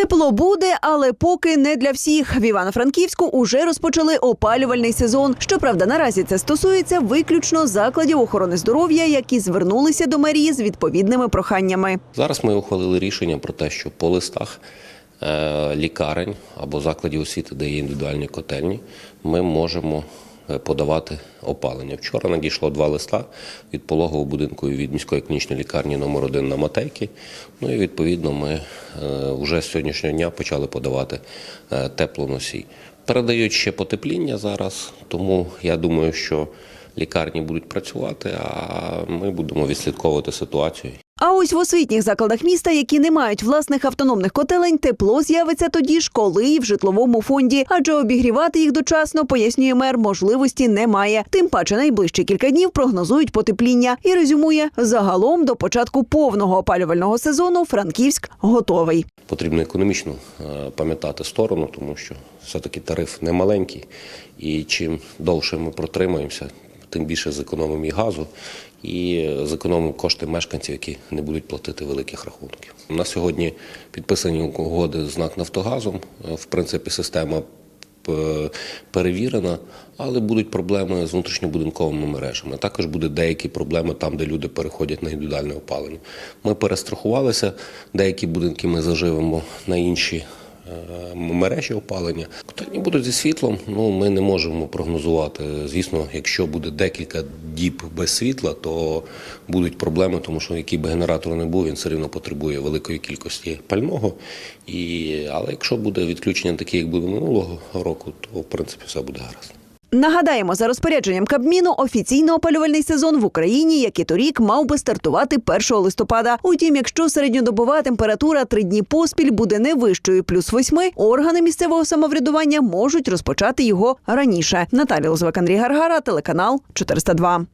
Тепло буде, але поки не для всіх. В Івано-Франківську уже розпочали опалювальний сезон. Щоправда, наразі це стосується виключно закладів охорони здоров'я, які звернулися до мерії з відповідними проханнями. Зараз ми ухвалили рішення про те, що по листах е, лікарень або закладів освіти, де є індивідуальні котельні, ми можемо подавати опалення. Вчора надійшло два листа від пологового будинку від міської клінічної лікарні номер 1 на Матейки. Ну і відповідно ми е, вже з сьогоднішнього дня почали подавати е, теплоносій. Передають ще потепління зараз, тому я думаю, що лікарні будуть працювати, а ми будемо відслідковувати ситуацію. А ось в освітніх закладах міста, які не мають власних автономних котелень, тепло з'явиться тоді ж, коли і в житловому фонді, адже обігрівати їх дочасно, пояснює мер, можливості немає. Тим паче найближчі кілька днів прогнозують потепління і резюмує загалом до початку повного опалювального сезону Франківськ готовий. Потрібно економічно е, пам'ятати сторону, тому що все-таки тариф не маленький, і чим довше ми протримаємося, тим більше зекономимо і газу і зекономимо кошти мешканців, які не будуть платити великих рахунків. На сьогодні підписані угоди з НАК Нафтогазом. Е, В принципі, система перевірена, але будуть проблеми з внутрішньобудинковими мережами. Також будуть деякі проблеми там, де люди переходять на індивідуальне опалення. Ми перестрахувалися, деякі будинки ми заживемо на інші. Е, Мережі опалення котельні будуть зі світлом. Ну ми не можемо прогнозувати. Звісно, якщо буде декілька діб без світла, то будуть проблеми, тому що який би генератор не був, він все рівно потребує великої кількості пального. І але якщо буде відключення таке, як було минулого року, то в принципі все буде гаразд. Нагадаємо, за розпорядженням Кабміну офіційно опалювальний сезон в Україні, як і торік, мав би стартувати 1 листопада. Утім, якщо середньодобова температура три дні поспіль буде не вищою плюс восьми, органи місцевого самоврядування можуть розпочати його раніше. Наталія Лозвак, Андрій Гаргара, телеканал 402.